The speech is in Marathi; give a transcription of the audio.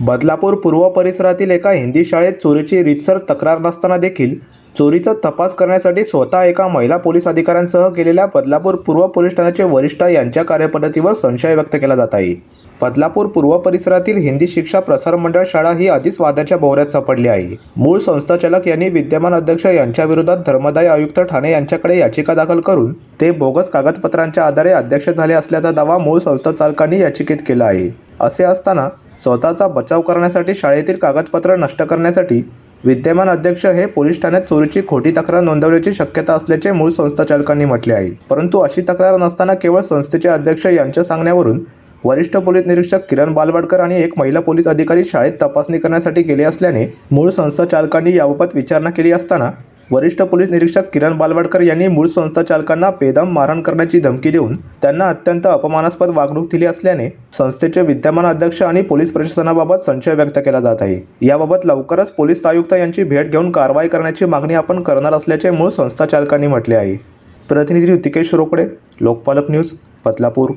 बदलापूर पूर्व परिसरातील एका हिंदी शाळेत चोरीची रीतसर तक्रार नसताना देखील चोरीचा तपास करण्यासाठी स्वतः एका महिला पोलीस अधिकाऱ्यांसह केलेल्या बदलापूर पूर्व पोलीस ठाण्याचे वरिष्ठ यांच्या कार्यपद्धतीवर संशय व्यक्त केला जात आहे. बदलापूर पूर्व परिसरातील हिंदी शिक्षा प्रसार मंडळ शाळा ही आधीच वादाच्या भोवऱ्यात सापडली आहे. मूळ संस्थाचालक यांनी विद्यमान अध्यक्ष यांच्या विरोधात धर्मदाय आयुक्त ठाणे यांच्याकडे याचिका दाखल करून ते बोगस कागदपत्रांच्या आधारे अध्यक्ष झाले असल्याचा दावा मूळ संस्थाचालकांनी याचिकेत केला आहे. असे असताना स्वतःचा बचाव करण्यासाठी शाळेतील कागदपत्र नष्ट करण्यासाठी विद्यमान अध्यक्ष हे पोलीस ठाण्यात चोरीची खोटी तक्रार नोंदवण्याची शक्यता असल्याचे मूळ संस्थाचालकांनी म्हटले आहे. परंतु अशी तक्रार नसताना केवळ संस्थेचे अध्यक्ष यांच्या सांगण्यावरून वरिष्ठ पोलीस निरीक्षक किरण बालवाडकर आणि एक महिला पोलीस अधिकारी शाळेत तपासणी करण्यासाठी गेले असल्याने मूळ संस्थाचालकांनी याबाबत विचारणा केली असताना वरिष्ठ पोलीस निरीक्षक किरण बालवाडकर यांनी मूळ संस्थाचालकांना बेदम मारहाण करण्याची धमकी देऊन त्यांना अत्यंत अपमानास्पद वागणूक दिली असल्याने संस्थेचे विद्यमान अध्यक्ष आणि पोलीस प्रशासनाबाबत संशय व्यक्त केला जात आहे. याबाबत लवकरच पोलीस आयुक्त यांची भेट घेऊन कारवाई करण्याची मागणी आपण करणार असल्याचे मूळ संस्थाचालकांनी म्हटले आहे. प्रतिनिधी ऋतिकेश रोकडे लोकपालक न्यूज बदलापूर.